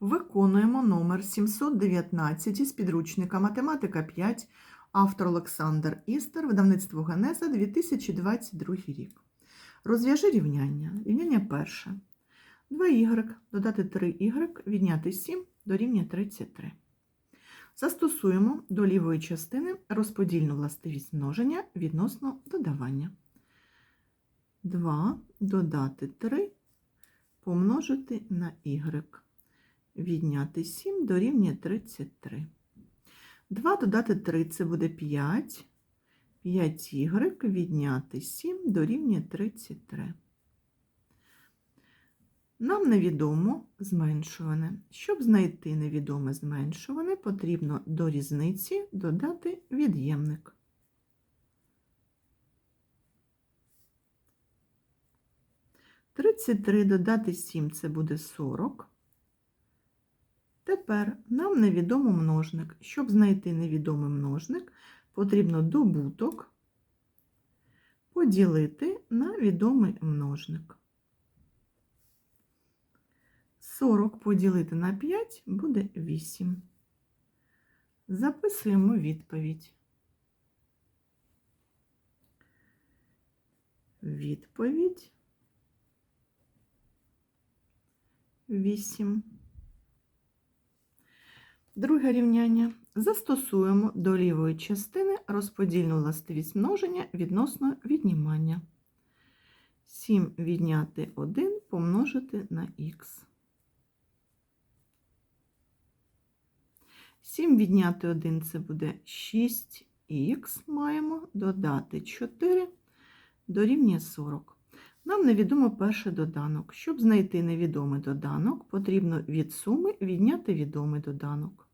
Виконуємо номер 719 із підручника Математика 5, автор Олександр Істер, видавництво Генеза 2022 рік. Розв'яжи рівняння. Рівняння перше. 2y додати 3y відняти 7 дорівнює 33. Застосуємо до лівої частини розподільну властивість множення відносно додавання. 2 додати 3 помножити на y. Відняти 7 дорівнює 33. 2 додати 3 це буде 5. 5y відняти 7 дорівнює 33. Нам невідомо зменшуване. Щоб знайти невідоме зменшуване, потрібно до різниці додати від'ємник. Тридцять три додати 7 це буде 40. Тепер нам невідомо множник. Щоб знайти невідомий множник, потрібно добуток поділити на відомий множник. 40 поділити на 5 буде 8. Записуємо відповідь. Відповідь 8. Друге рівняння. Застосуємо до лівої частини розподільну властивість множення відносно віднімання. 7 відняти 1 помножити на х. 7 відняти 1 це буде 6х, маємо додати 4 дорівнює 40. Нам невідомо перший доданок. Щоб знайти невідомий доданок, потрібно від суми відняти відомий доданок.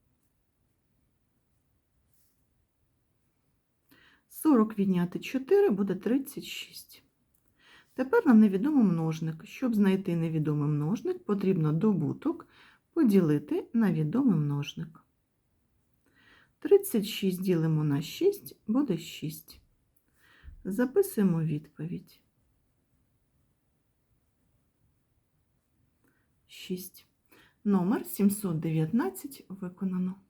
40 відняти 4 буде 36. Тепер нам невідомо множник. Щоб знайти невідомий множник, потрібно добуток поділити на відомий множник. 36 ділимо на 6 буде 6. Записуємо відповідь. 6. Номер 719 виконано.